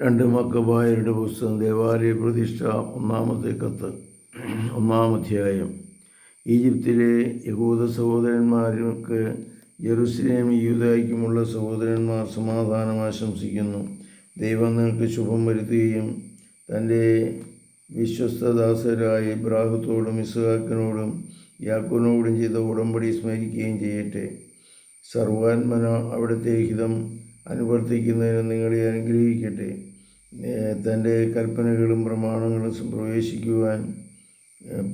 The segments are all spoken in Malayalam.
രണ്ട് മക്കബായരുടെ പുസ്തകം ദേവാലയ പ്രതിഷ്ഠ ഒന്നാമത്തെ കത്ത് ഒന്നാം അധ്യായം. ഈജിപ്തിലെ യഹൂദ സഹോദരന്മാർക്ക് ജെറുസലേം യൂതായ്ക്കുമുള്ള സഹോദരന്മാർ സമാധാനം ആശംസിക്കുന്നു. ദൈവം നിങ്ങൾക്ക് ശുഭം വരുത്തുകയും തന്റെ വിശ്വസ്തദാസരായ ഇബ്രാഹത്തോടും ഇസ്ഹാക്കിനോടും യാക്കോനോടും ചെയ്ത ഉടമ്പടി സ്മരിക്കുകയും ചെയ്യട്ടെ. സർവാത്മന അവിടുത്തെ ഹിതം അനുവർത്തിക്കുന്നതിന് നിങ്ങളെ അനുഗ്രഹിക്കട്ടെ. തന്റെ കൽപ്പനകളും പ്രമാണങ്ങളും പ്രവേശിക്കുവാൻ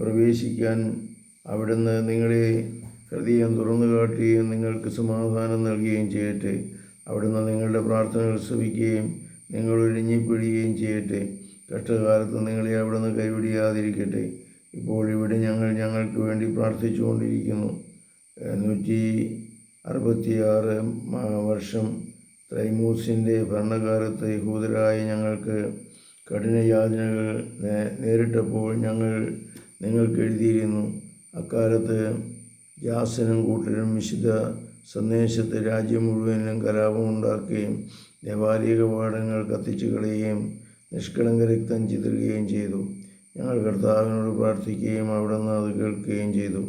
പ്രവേശിക്കാൻ അവിടുന്ന് നിങ്ങളെ ഹൃദയം തുറന്നു കാട്ടുകയും നിങ്ങൾക്ക് സമാധാനം നൽകുകയും ചെയ്യട്ടെ. അവിടുന്ന് നിങ്ങളുടെ പ്രാർത്ഥനകൾ ശ്രവിക്കുകയും നിങ്ങൾ ഒഴിഞ്ഞിപ്പിടുകയും ചെയ്യട്ടെ. കഷ്ടകാലത്ത് നിങ്ങളെ അവിടുന്ന് കൈവിടിയാതിരിക്കട്ടെ ഇപ്പോൾ ഇവിടെ ഞങ്ങൾ ഞങ്ങൾക്ക് വേണ്ടി പ്രാർത്ഥിച്ചുകൊണ്ടിരിക്കുന്നു. നൂറ്റി അറുപത്തിയാറ് വർഷം ത്രൈമൂസിന്റെ ഭരണകാലത്ത് യഹൂദരായ ഞങ്ങൾക്ക് കഠിന യാതനകൾ നേരിട്ടപ്പോൾ ഞങ്ങൾ നിങ്ങൾക്ക് എഴുതിയിരുന്നു. അക്കാലത്ത് ജാസനും കൂട്ടരും വിശുദ്ധ സന്ദേശത്ത് രാജ്യം മുഴുവനും കലാപമുണ്ടാക്കുകയും ദേവാലയ കവാടങ്ങൾ കത്തിച്ചു കളയുകയും നിഷ്കളങ്ക രക്തം ചിതറുകയും ചെയ്തു. ഞങ്ങൾ കർത്താവിനോട് പ്രാർത്ഥിക്കുകയും അവിടുന്ന് അത് കേൾക്കുകയും ചെയ്തു.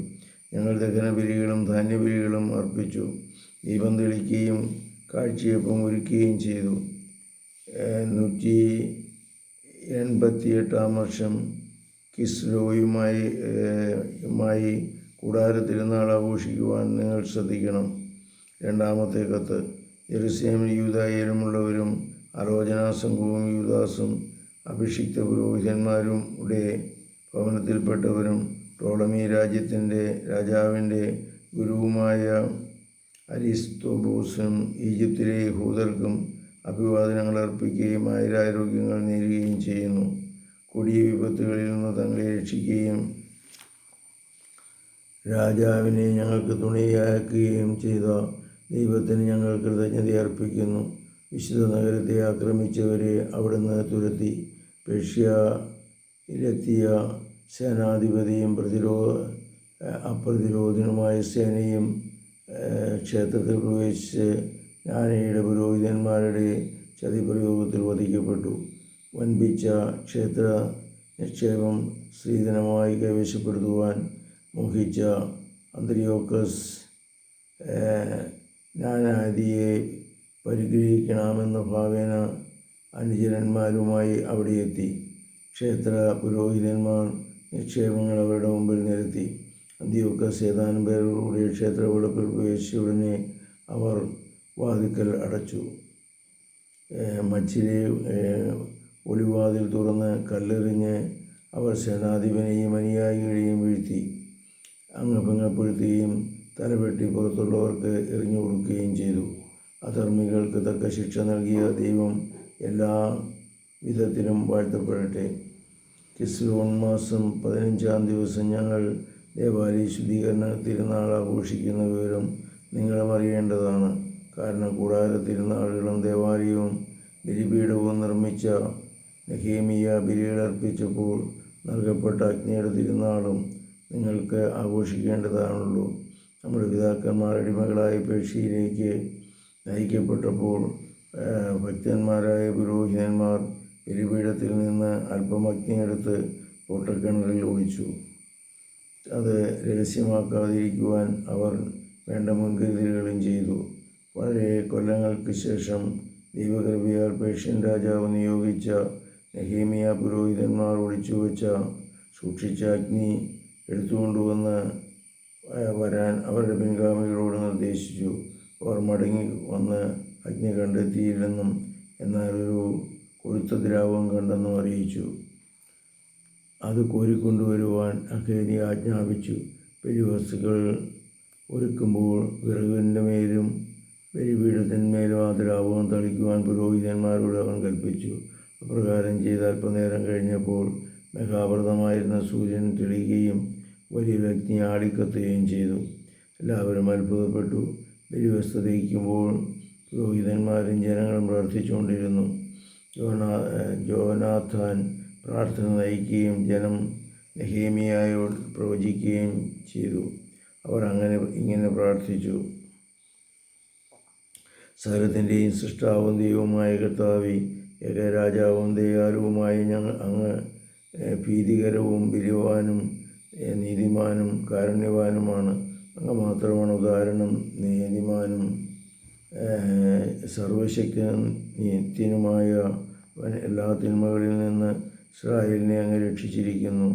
ഞങ്ങൾ ദഹനബലികളും ധാന്യബലികളും അർപ്പിച്ചു. ദീപം തെളിക്കുകയും കാഴ്ചയപ്പം ഒരുക്കുകയും ചെയ്തു. നൂറ്റി എൺപത്തി എട്ടാം വർഷം കിസ്ലോയുമായി കൂടാര തിരുനാൾ ആഘോഷിക്കുവാൻ നിങ്ങൾ ശ്രദ്ധിക്കണം. രണ്ടാമത്തെ കത്ത്. ജെറുസലേമിൽ യൂതായാലുമുള്ളവരും ആലോചനാ സംഘവും യൂദാസും അഭിഷിക്ത പുരോഹിതന്മാരും ഉടെ ഭവനത്തിൽപ്പെട്ടവരും ടോളമി രാജ്യത്തിന്റെ രാജാവിന്റെ ഗുരുവുമായ അരിസ്തോബോസും ഈജിപ്തിലെ യഹൂദർക്കും അഭിവാദനങ്ങൾ അർപ്പിക്കുകയും ആയുരാരോഗ്യങ്ങൾ നേരുകയും ചെയ്യുന്നു. കൊടിയ വിപത്തുകളിൽ നിന്ന് തങ്ങളെ രക്ഷിക്കുകയും രാജാവിനെ ഞങ്ങൾക്ക് തുണയാക്കുകയും ചെയ്ത ദൈവത്തിന് ഞങ്ങൾ കൃതജ്ഞത അർപ്പിക്കുന്നു. വിശുദ്ധ നഗരത്തെ ആക്രമിച്ചവരെ അവിടുന്ന് തുരത്തി. പേഷ്യയിലെത്തിയ സേനാധിപതിയും പ്രതിരോധ അപ്രതിരോധനുമായ സേനയും ക്ഷേത്രത്തിൽ പ്രവേശിച്ച് ജ്ഞാനയുടെ പുരോഹിതന്മാരുടെ ചതിപ്രയോഗത്തിൽ വധിക്കപ്പെട്ടു. വൻപിച്ച ക്ഷേത്ര നിക്ഷേപം സ്ത്രീധനമായി കൈവശപ്പെടുത്തുവാൻ മോഹിച്ച അന്ത്രിയോക്കസ് ജ്ഞാനാദിയെ പരിഗ്രഹിക്കണമെന്ന ഭാവേന അനുചരന്മാരുമായി അവിടെ എത്തി ക്ഷേത്ര പുരോഹിതന്മാർ നിക്ഷേപങ്ങൾ അവരുടെ മുമ്പിൽ നിരത്തി. അന്ത്യോക്കസ് ഏതാനും പേരോടുകൂടി ക്ഷേത്ര വെളുപ്പിൽ പ്രവേശിച്ച ഉടനെ അവർ വാതിക്കൽ അടച്ചു. മച്ചിലെ ഒളിവാതിൽ തുറന്ന് കല്ലെറിഞ്ഞ് അവർ സേനാധിപനെയും അനുയായികളെയും വീഴ്ത്തി. അംഗഭംഗപ്പെടുത്തുകയും തലവെട്ടി പുറത്തുള്ളവർക്ക് എറിഞ്ഞു കൊടുക്കുകയും ചെയ്തു. അധർമ്മികൾക്ക് തക്ക ശിക്ഷ നൽകിയ ദൈവം എല്ലാ വിധത്തിലും വാഴ്ത്തപ്പെടട്ടെ. കിസ്ലോൺ മാസം പതിനഞ്ചാം ദിവസം ഞങ്ങൾ ദേവാലയ ശുദ്ധീകരണ തിരുനാൾ ആഘോഷിക്കുന്ന വിവരം നിങ്ങളും അറിയേണ്ടതാണ്. കാരണം കൂടാര തിരുനാളുകളും ദേവാലയവും ബലിപീഠവും നിർമ്മിച്ച നെഹേമിയ ബലികളർപ്പിച്ചപ്പോൾ നൽകപ്പെട്ട അഗ്നിയുടെ തിരുനാളും നിങ്ങൾക്ക് ആഘോഷിക്കേണ്ടതാണുള്ളൂ. നമ്മുടെ പിതാക്കന്മാർ അടിമകളായ പേക്ഷിയിലേക്ക് നയിക്കപ്പെട്ടപ്പോൾ ഭക്തന്മാരായ പുരോഹിതന്മാർ ബലിപീഠത്തിൽ നിന്ന് അല്പം അഗ്നിയെടുത്ത് പൊട്ടക്കിണറിൽ ഒളിച്ചു. അത് രഹസ്യമാക്കാതിരിക്കുവാൻ അവർ വേണ്ട മുൻകരുതലുകളും ചെയ്തു. വളരെ കൊല്ലങ്ങൾക്ക് ശേഷം ദൈവകൃപയാൽ പേർഷ്യൻ രാജാവ് നിയോഗിച്ച നെഹേമിയ പുരോഹിതന്മാർ ഒളിച്ചു വെച്ച സൂക്ഷിച്ച അഗ്നി എടുത്തുകൊണ്ടുവന്ന് വരാൻ അവരുടെ പിൻഗാമികളോട് നിർദ്ദേശിച്ചു. അവർ മടങ്ങി വന്ന് അഗ്നി കണ്ടെത്തിയില്ലെന്നും എന്നാൽ ഒരു കൊഴുത്ത ദ്രാവകം കണ്ടെന്നും അറിയിച്ചു. അത് കോരിക്കൊണ്ടുവരുവാൻ അഖേരി ആജ്ഞാപിച്ചു. ബലിവസ്തുക്കൾ ഒരുക്കുമ്പോൾ വിറകിന്റെ മേലും ബലിപീഠത്തിന്മേലും ആ ദ്രാവകം തളിക്കുവാൻ പുരോഹിതന്മാരോട് അവൻ കൽപ്പിച്ചു. അപ്രകാരം ചെയ്ത് അല്പനേരം കഴിഞ്ഞപ്പോൾ മെഗാവൃതമായിരുന്ന സൂര്യൻ തെളിയുകയും വലിയ വ്യക്തി ആളിക്കത്തുകയും ചെയ്തു. എല്ലാവരും അത്ഭുതപ്പെട്ടു. ബലിവസ്തു തയ്ക്കുമ്പോൾ പുരോഹിതന്മാരും ജനങ്ങളും പ്രാർത്ഥിച്ചുകൊണ്ടിരുന്നു. ജോനാ ജോനാഥാൻ പ്രാർത്ഥന നയിക്കുകയും ജനം നെഹേമിയായോട് പ്രവചിക്കുകയും ചെയ്തു. അവർ അങ്ങനെ ഇങ്ങനെ പ്രാർത്ഥിച്ചു. സകലത്തിന്റെയും സൃഷ്ടാവും ദൈവവുമായ കർത്താവി രാജാവും ദയാലുവുമായി ഞങ്ങൾ അങ്ങ് ഭീതികരവും ബിരുവാനും നീതിമാനും കാരുണ്യവാനുമാണ്. അങ്ങ് മാത്രമാണ് ഉദാഹരണം നീതിമാനും സർവശക്തി നിത്യനുമായ എല്ലാ തിന്മകളിൽ നിന്ന് ഇസ്രായേലിനെ അങ്ങ് രക്ഷിച്ചിരിക്കുന്നു.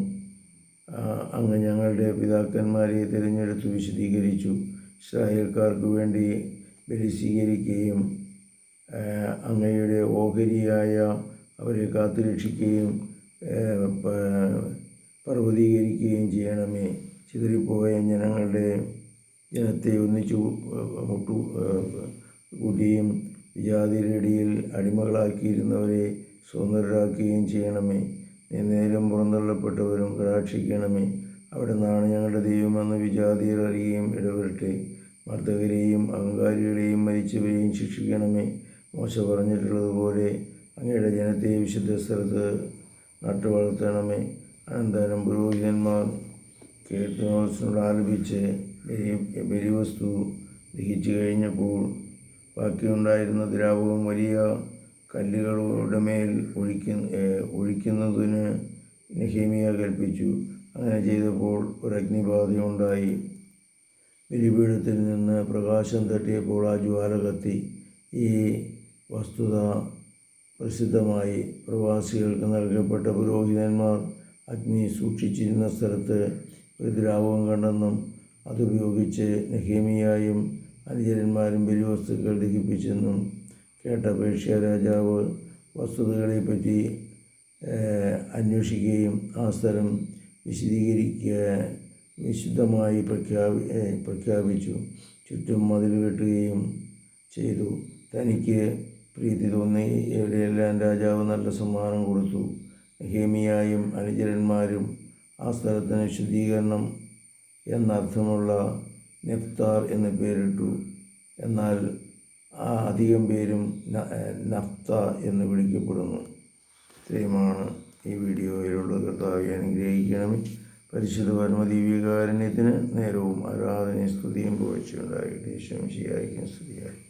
അങ്ങ് ഞങ്ങളുടെ പിതാക്കന്മാരെ തിരഞ്ഞെടുത്ത് വിശദീകരിച്ചു ഇസ്രായേൽക്കാർക്ക് വേണ്ടി ബലി സ്വീകരിക്കുകയും അങ്ങയുടെ ഓഹരിയായ അവരെ കാത്തുരക്ഷിക്കുകയും പർവതീകരിക്കുകയും ചെയ്യണമേ. ചിതറിപ്പോയ ജനങ്ങളുടെ ജനത്തെ ഒന്നിച്ചു മുട്ടു കൂട്ടിയും വിജാതിയുടെ ഇടയിൽ അടിമകളാക്കിയിരുന്നവരെ സ്വതന്ത്രരാക്കുകയും ചെയ്യണമേ. നീ നേരം പുറന്തള്ളപ്പെട്ടവരും കടാക്ഷിക്കണമേ. അവിടെ നിന്നാണ് ഞങ്ങളുടെ ദൈവമെന്ന് വിജാതിയർ അറിയുകയും ഇടവരട്ടെ. മർദ്ദകരെയും അഹങ്കാരികളെയും മരിച്ചവരെയും ശിക്ഷിക്കണമേ. മോശ പറഞ്ഞിട്ടുള്ളതുപോലെ അങ്ങയുടെ ജനത്തെ വിശുദ്ധ സ്ഥലത്ത് നട്ടു വളർത്തണമേ അനന്തരം പുരോഹിതന്മാർ കീർത്തനോത്സവം ആലപിച്ച് ബലി- ബലിവസ്തു ദഹിച്ചു കഴിഞ്ഞപ്പോൾ ബാക്കിയുണ്ടായിരുന്ന ദ്രാവകം വലിയ കല്ലുകളുടെ മേൽ ഒഴിക്ക ഒഴിക്കുന്നതിന് നെഹേമിയ കൽപ്പിച്ചു. അങ്ങനെ ചെയ്തപ്പോൾ ഒരു അഗ്നിബാധയുണ്ടായി ബലിപീഠത്തിൽ നിന്ന് പ്രകാശം തട്ടിയപ്പോൾ ആ ജ്വാല കത്തി. ഈ വസ്തുത പ്രസിദ്ധമായി. പ്രവാസികൾക്ക് നൽകപ്പെട്ട പുരോഹിതന്മാർ അഗ്നി സൂക്ഷിച്ചിരുന്ന സ്ഥലത്ത് ഒരു ദ്രാവകം കണ്ടെന്നും അതുപയോഗിച്ച് നെഹേമിയായും അനുചരന്മാരും ബലിവസ്തുക്കൾ ദഹിപ്പിച്ചെന്നും കേട്ട പേർഷ്യ രാജാവ് വസ്തുതകളെപ്പറ്റി അന്വേഷിക്കുകയും ആ സ്ഥലം വിശദീകരിക്കുക വിശുദ്ധമായി പ്രഖ്യാപി പ്രഖ്യാപിച്ചു. ചുറ്റും മതിൽ കെട്ടുകയും ചെയ്തു. തനിക്ക് പ്രീതി തോന്നി. എവിടെയെല്ലാം രാജാവ് നല്ല സമ്മാനം കൊടുത്തു. ഹേമിയായും അനുചരന്മാരും ആ സ്ഥലത്തിന് ശുദ്ധീകരണം എന്നർത്ഥമുള്ള നെഫ്താർ എന്ന് പേരിട്ടു. എന്നാൽ അധികം പേരും നഫ്ത എന്ന് വിളിക്കപ്പെടുന്നു. ഇത്രയുമാണ് ഈ വീഡിയോയിലുള്ള കർത്താവെ അനുഗ്രഹിക്കണമേ. പരിശുദ്ധ പരമദീവികാരുണ്യത്തിന് നേരവും ആരാധനയും സ്തുതിയും പോയിച്ചുണ്ടായിട്ട് ശംശിയായിരിക്കും സ്തുതിയായി.